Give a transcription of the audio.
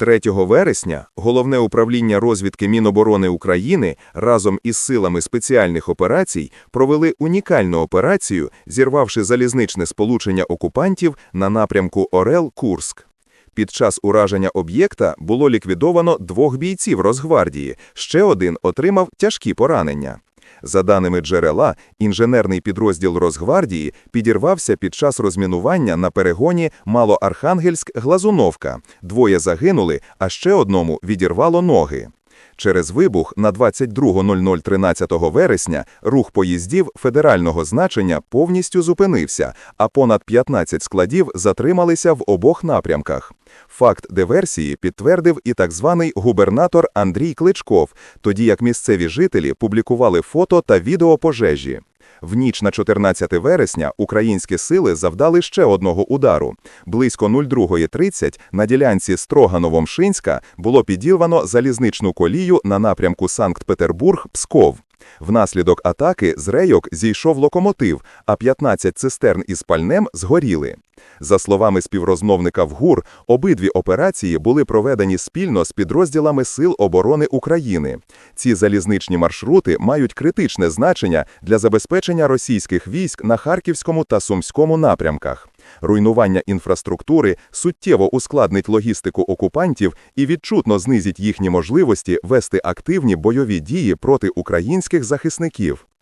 3 вересня Головне управління розвідки Міноборони України разом із силами спеціальних операцій провели унікальну операцію, зірвавши залізничне сполучення окупантів на напрямку Орел-Курск. Під час ураження об'єкта було ліквідовано двох бійців Росгвардії, ще один отримав тяжкі поранення. За даними джерела, інженерний підрозділ Росгвардії підірвався під час розмінування на перегоні Малоархангельськ-Глазуновка. Двоє загинули, а ще одному відірвало ноги. Через вибух на 22.00 13 вересня рух поїздів федерального значення повністю зупинився, а понад 15 складів затрималися в обох напрямках. Факт диверсії підтвердив і так званий губернатор Андрій Кличков, тоді як місцеві жителі публікували фото та відео пожежі. В ніч на 14 вересня українські сили завдали ще одного удару. Близько 02.30 на ділянці Строганово-Мшинська було підірвано залізничну колію на напрямку Санкт-Петербург-Псков. Внаслідок атаки з рейок зійшов локомотив, а 15 цистерн із пальнем згоріли. За словами співрозмовника в ГУР, обидві операції були проведені спільно з підрозділами Сил оборони України. Ці залізничні маршрути мають критичне значення для забезпечення російських військ на Харківському та Сумському напрямках. Руйнування інфраструктури суттєво ускладнить логістику окупантів і відчутно знизить їхні можливості вести активні бойові дії проти українських захисників.